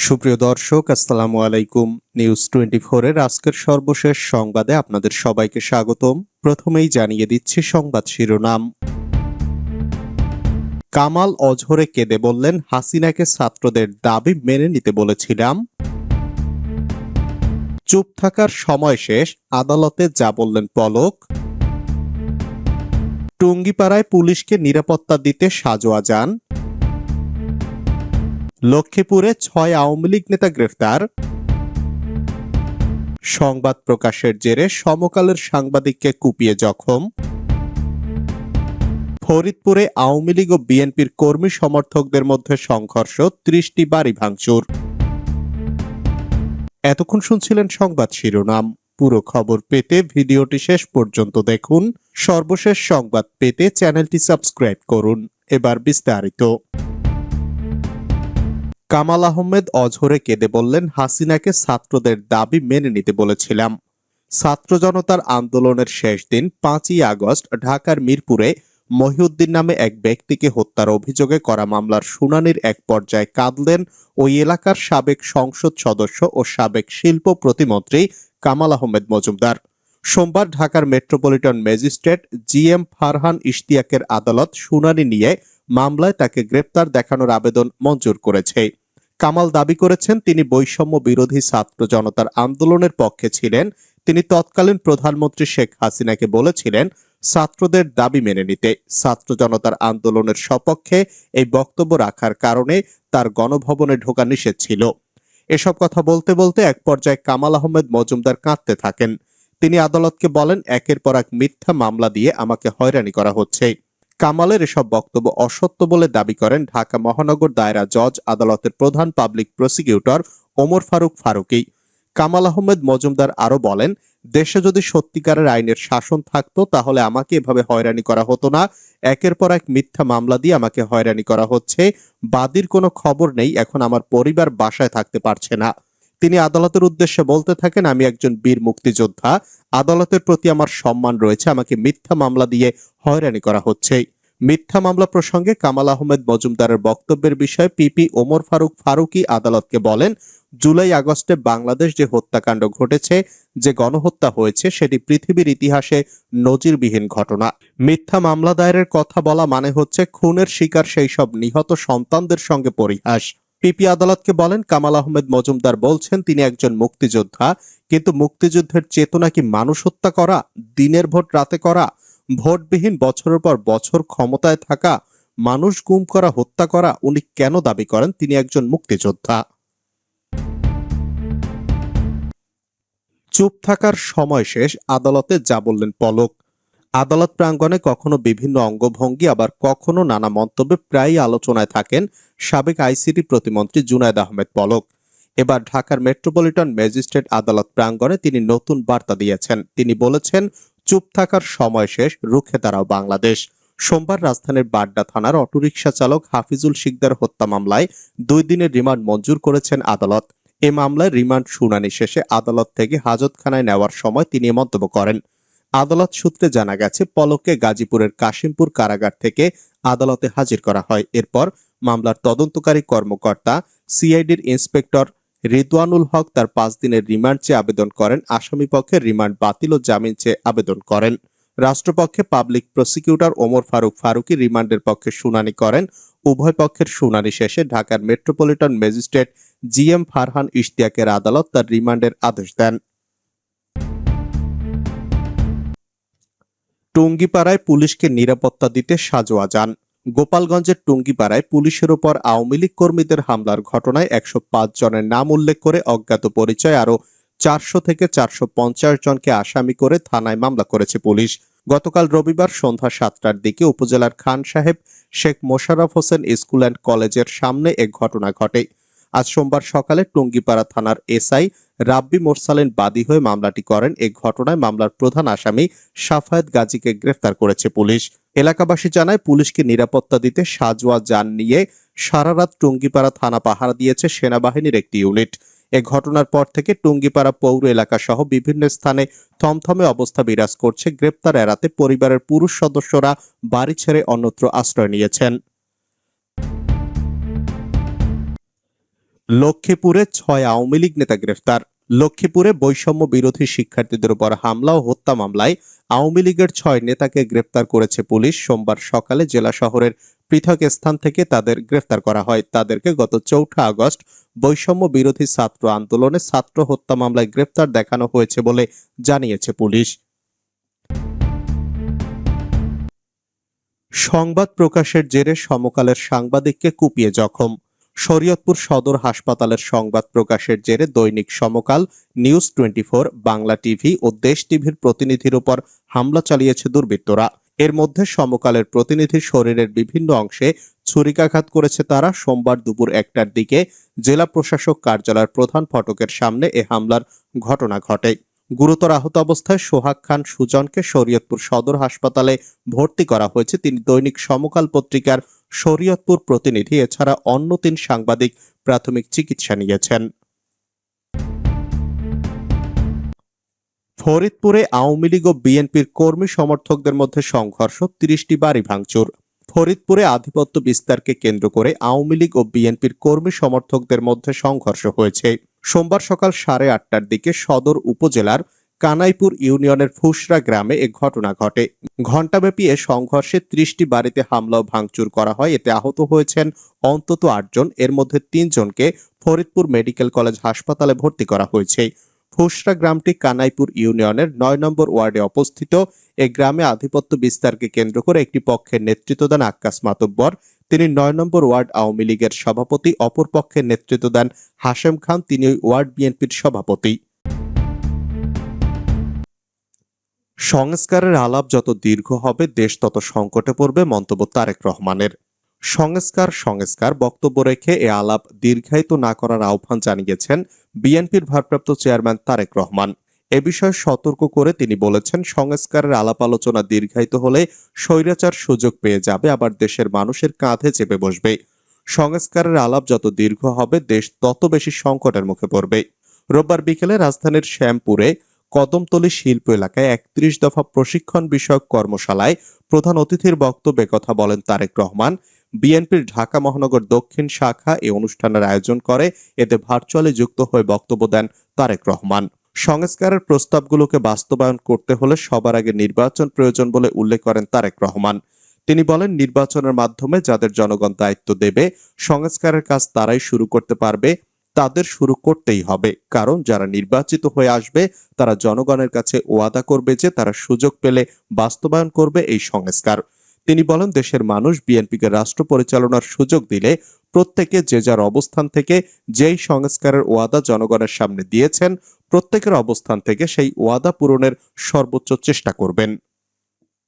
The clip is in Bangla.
সুপ্রিয় দর্শক, আসসালামু আলাইকুম। নিউজ টোয়েন্টি এর আজকের সর্বশেষ সংবাদে আপনাদের সবাইকে স্বাগতম। প্রথমেই জানিয়ে দিচ্ছি সংবাদ শিরোনাম। কামাল অঝরে কেঁদে বললেন, হাসিনাকে ছাত্রদের দাবি মেনে নিতে বলেছিলাম। চুপ থাকার সময় শেষ, আদালতে যা বললেন পলক। টুঙ্গিপাড়ায় পুলিশকে নিরাপত্তা দিতে সাজোয়া যান। লক্ষ্মীপুরে ছয় আওয়ামী লীগ নেতা গ্রেফতার। সংবাদ প্রকাশের জেরে সমকালের সাংবাদিককে কুপিয়ে জখম। ফরিদপুরে আওয়ামী লীগ ও বিএনপির কর্মী সমর্থকদের মধ্যে সংঘর্ষ, ত্রিশটি বাড়ি ভাঙচুর। এতক্ষণ শুনছিলেন সংবাদ শিরোনাম। পুরো খবর পেতে ভিডিওটি শেষ পর্যন্ত দেখুন। সর্বশেষ সংবাদ পেতে চ্যানেলটি সাবস্ক্রাইব করুন। এবার বিস্তারিত। কামাল আহমেদ অঝরে কেঁদে বললেন, হাসিনাকে ছাত্রদের দাবি মেনে নিতে বলেছিলাম। ছাত্র জনতার আন্দোলনের শেষ দিন পাঁচই আগস্ট ঢাকার মিরপুরে মহিউদ্দিন নামে এক ব্যক্তিকে হত্যার অভিযোগে করা মামলার শুনানির এক পর্যায়ে কাঁদলেন ওই এলাকার সাবেক সংসদ সদস্য ও সাবেক শিল্প প্রতিমন্ত্রী কামাল আহমেদ মজুমদার। সোমবার ঢাকার metropolitan magistrate G M Farhan ইশতিয়াকের আদালত শুনানি নিয়ে মামলায় তাকে গ্রেপ্তার দেখানোর আবেদন মঞ্জুর করেছে। কামাল দাবি করেছেন, তিনি বৈষম্য বিরোধী ছাত্র জনতার আন্দোলনের পক্ষে ছিলেন। তিনি তৎকালীন প্রধানমন্ত্রী শেখ হাসিনাকে বলেছিলেন, ছাত্রদের দাবি মেনে নিতে। ছাত্র জনতার আন্দোলনের সপক্ষে এই বক্তব্য রাখার কারণে তার গণভবনে ঢোকা নিষেধ ছিল। এসব কথা বলতে বলতে এক পর্যায়ে কামাল আহমেদ মজুমদার কাঁদতে থাকেন। তিনি আদালতকে বলেন, একের পর এক মিথ্যা মামলা দিয়ে আমাকে হয়রানি করা হচ্ছে। কামালের এসব বক্তব্য অসত্য বলে দাবি করেন ঢাকা মহানগর দায়রা জজ, আদালতের প্রধান পাবলিক প্রসিকিউটর ওমর ফারুক ফারুকি। কামাল আহমেদ মজুমদার আরও বলেন, দেশে যদি সত্যিকারের আইনের শাসন থাকতো, তাহলে আমাকে এভাবে হয়রানি করা হতো না। একের পর এক মিথ্যা মামলা দিয়ে আমাকে হয়রানি করা হচ্ছে। বাদীর কোনো খবর নেই, এখন আমার পরিবার বাসায় থাকতে পারছে না। তিনি আদালতের উদ্দেশ্যে বলতে থাকেন, আমি একজন বীর মুক্তিযোদ্ধা। আদালতের প্রতি আমার সম্মান রয়েছে। আমাকে মিথ্যা মামলা দিয়ে হয়রানি করা হচ্ছে। মিথ্যা মামলা প্রসঙ্গে কামাল আহমেদ মজুমদারের বক্তব্যের বিষয়ে পিপি ওমর ফারুক ফারুকি আদালতকে বলেন, জুলাই আগস্টে বাংলাদেশ যে হত্যাকাণ্ড ঘটেছে, যে গণহত্যা হয়েছে, সেটি পৃথিবীর ইতিহাসে নজিরবিহীন ঘটনা। মিথ্যা মামলা দায়েরের কথা বলা মানে হচ্ছে, খুনের শিকার সেই সব নিহত সন্তানদের সঙ্গে পরিহাস। পিপি আদালতকে বলেন, কামাল আহমেদ মজুমদার বলছেন, তিনি একজন মুক্তিযোদ্ধা, কিন্তু মুক্তিযুদ্ধের চেতনা কি মানুষ হত্যা করা, দিনের ভোট রাতে করা, ভোটবিহীন বছরের পর বছর ক্ষমতায় থাকা, মানুষ গুম করা, হত্যা করা, উনি কেন দাবি করেন? তিনি একজন মুক্তিযোদ্ধা। চুপ থাকার সময় শেষ, আদালতে যা বললেন পলক। আদালত প্রাঙ্গণে কখনো বিভিন্ন অঙ্গভঙ্গি, আবার কখনো নানা মন্তব্যে প্রায়ই আলোচনায় থাকেন সাবেক আইসিটি প্রতিমন্ত্রী জুনায়দ আহমেদ পলক। এবার ঢাকার মেট্রোপলিটন ম্যাজিস্ট্রেট আদালত প্রাঙ্গণে তিনি নতুন বার্তা দিয়েছেন। তিনি বলেছেন, চুপ থাকার সময় শেষ, রুখে দাঁড়াও বাংলাদেশ। সোমবার রাজধানীর বাড্ডা থানার অটোরিকশা চালক হাফিজুল শিকদার হত্যা মামলায় দুই দিনের রিমান্ড মঞ্জুর করেছেন আদালত। এ মামলায় রিমান্ড শুনানি শেষে আদালত থেকে হাজতখানায় নেওয়ার সময় তিনি মন্তব্য করেন। আদালত সূত্রে জানা গেছে, পলককে গাজীপুরের কাশিমপুর কারাগার থেকে আদালতে হাজির করা হয়। এরপর মামলার তদন্তকারী কর্মকর্তা, সিআইডির ইন্সপেক্টর রিদওয়ানুল হক তার পাঁচ দিনের রিমান্ড চেয়ে আবেদন করেন। আসামি পক্ষের রিমান্ড বাতিল ও জামিন চেয়ে আবেদন করেন। রাষ্ট্রপক্ষে পাবলিক প্রসিকিউটর ওমর ফারুক ফারুকি রিমান্ডের পক্ষে শুনানি করেন। উভয় পক্ষের শুনানি শেষে ঢাকার metropolitan magistrate G M Farhan ইশতিয়াকের আদালত তার রিমান্ডের আদেশ দেন। টুঙ্গিপাড়ায় পুলিশকে নিরাপত্তা দিতে সাজোয়া যান। গোপালগঞ্জের টুঙ্গিপাড়ায় পুলিশের ওপর আওয়ামী লীগ কর্মীদের হামলার ঘটনায় একশো জনের নাম উল্লেখ করে অজ্ঞাত পরিচয়, আরও চারশো থেকে চারশো পঞ্চাশ জনকে আসামি করে থানায় মামলা করেছে পুলিশ। গতকাল রবিবার সন্ধ্যা সাতটার দিকে উপজেলার খান সাহেব শেখ মোশাররফ হোসেন স্কুল অ্যান্ড কলেজের সামনে এ ঘটনা ঘটে। আজ সোমবার সকালে টুঙ্গিপাড়া থানার এসআই রাব্বি মোরসালেন বাদী হয়ে মামলাটি করেন। এ ঘটনায় মামলার প্রধান আসামি সাফায়েত গাজীকে গ্রেফতার করেছে পুলিশ। এলাকাবাসী জানায়, পুলিশকে নিরাপত্তা দিতে সাজোয়া যান নিয়ে সারা রাত টুঙ্গিপাড়া থানা পাহারা দিয়েছে সেনাবাহিনীর একটি ইউনিট। এ ঘটনার পর থেকে টুঙ্গিপাড়া পৌর এলাকা সহ বিভিন্ন স্থানে থমথমে অবস্থা বিরাজ করছে। গ্রেপ্তার এড়াতে পরিবারের পুরুষ সদস্যরা বাড়ি ছেড়ে অন্যত্র আশ্রয় নিয়েছেন। লক্ষ্মীপুরে ছয় আওয়ামী লীগ নেতা গ্রেফতার। লক্ষ্মীপুরে বৈষম্য বিরোধী শিক্ষার্থীদের উপর হামলা ও হত্যা মামলায় আওয়ামী লীগের ছয় নেতাকে গ্রেফতার করেছে পুলিশ। সোমবার সকালে জেলা শহরের পৃথক স্থান থেকে তাদের গ্রেফতার করা হয়। তাদেরকে গত চৌঠা আগস্ট বৈষম্য বিরোধী ছাত্র আন্দোলনে ছাত্র হত্যা মামলায় গ্রেফতার দেখানো হয়েছে বলে জানিয়েছে পুলিশ। সংবাদ প্রকাশের জেরে সমকালের সাংবাদিককে কুপিয়ে জখম। শরীয়তপুর সদর হাসপাতালের সংবাদ প্রকাশের জেরে দৈনিক Samakal news twenty Bangla TV ও দেশ টিভির প্রতিনিধির উপর হামলা চালিয়েছে দুর্বৃত্তরা। এর মধ্যে সমকালের প্রতিনিধির শরীরের বিভিন্ন অংশে ছুরিকাঘাত করেছে তারা। সোমবার দুপুর একটার দিকে জেলা প্রশাসক কার্যালয়ের প্রধান ফটকের সামনে এ হামলার ঘটনা ঘটে। গুরুতর আহত অবস্থায় সোহাগ খান সুজনকে শরীয়তপুর সদর হাসপাতালে ভর্তি করা হয়েছে। তিনি দৈনিক সমকাল পত্রিকার শরীয়তপুর প্রতিনিধি, এছাড়া অন্য তিন সাংবাদিক প্রাথমিক চিকিৎসা নিয়েছেন। ফরিদপুরে আওয়ামী লীগ ও বিএনপির কর্মী সমর্থকদের মধ্যে সংঘর্ষ, তিরিশটি বাড়ি ভাঙচুর। ফরিদপুরে আধিপত্য বিস্তারকে কেন্দ্র করে আওয়ামী লীগ ও বিএনপির কর্মী সমর্থকদের মধ্যে সংঘর্ষ হয়েছে। সোমবার সকাল সাড়ে আটটার দিকে সদর উপজেলার কানাইপুর ইউনিয়নের ফুসরা গ্রামে এ ঘটনা ঘটে। ঘণ্টাব্যাপী এ সংঘর্ষে ত্রিশটি বাড়িতে হামলা ও ভাঙচুর করা হয়। এতে আহত হয়েছেন অন্তত আটজন এর মধ্যে তিনজনকে ফরিদপুর মেডিকেল কলেজ হাসপাতালে ভর্তি করা হয়েছে। ফুসরা গ্রামটি কানাইপুর ইউনিয়নের নয় নম্বর ওয়ার্ডে অবস্থিত। এ গ্রামে আধিপত্য বিস্তারকে কেন্দ্র করে একটি পক্ষের নেতৃত্ব দেন আক্কাস মাতব্বর। তিনি নয় নম্বর ওয়ার্ড আওয়ামী লীগের সভাপতি, অপর পক্ষের নেতৃত্ব দেন হাশেম খান। তিনি ওয়ার্ড বিএনপির সভাপতি। সংস্কারের আলাপ যত দীর্ঘ হবে, দেশ তত সংকটে পড়বে, মন্তব্য তারেক রহমানের। সংস্কার সংস্কার, বক্তব্য রেখে এ আলাপ দীর্ঘায়িত না করার আহ্বান জানিয়েছেন বিএনপির ভারপ্রাপ্ত চেয়ারম্যান তারেক রহমান। এ বিষয়ে সতর্ক করে তিনি বলেছেন, সংস্কারের আলাপ আলোচনা দীর্ঘায়িত হলে স্বৈরাচার সুযোগ পেয়ে যাবে, আবার দেশের মানুষের কাঁধে চেপে বসবে। সংস্কারের আলাপ যত দীর্ঘ হবে, দেশ তত বেশি সংকটের মুখে পড়বে। রোববার বিকেলে রাজধানীর শ্যামপুরে কদমতলী শিল্প এলাকায় একত্রিশ দফা প্রশিক্ষণ বিষয়ক কর্মশালায় প্রধান অতিথির বক্তব্যে কথা বলেন তারেক রহমান। বিএনপির ঢাকা মহানগর দক্ষিণ শাখা এই অনুষ্ঠানের আয়োজন করে, এতে ভার্চুয়ালি যুক্ত হয়ে বক্তব্য দেন তারেক রহমান। সংস্কারের প্রস্তাবগুলোকে বাস্তবায়ন করতে হলে সবার আগে নির্বাচন প্রয়োজন বলে উল্লেখ করেন তারেক রহমান। তিনি বলেন, নির্বাচনের মাধ্যমে যাদের জনগণ দায়িত্ব দেবে, সংস্কারের কাজ তারাই শুরু করতে পারবে। তাদের শুরু করতেই হবে। কারণ যারা নির্বাচিত হয়ে আসবে, তারা জনগণের কাছে ওয়াদা করবে যে তারা সুযোগ পেলে বাস্তবায়ন করবে এই সংস্কার। তিনি বলেন, দেশের মানুষ বিএনপিকে রাষ্ট্র পরিচালনার সুযোগ দিলে প্রত্যেকে যে যার অবস্থান থেকে যেই সংস্কারের ওয়াদা জনগণের সামনে দিয়েছেন, প্রত্যেকের অবস্থান থেকে সেই ওয়াদা পূরণের সর্বোচ্চ চেষ্টা করবেন।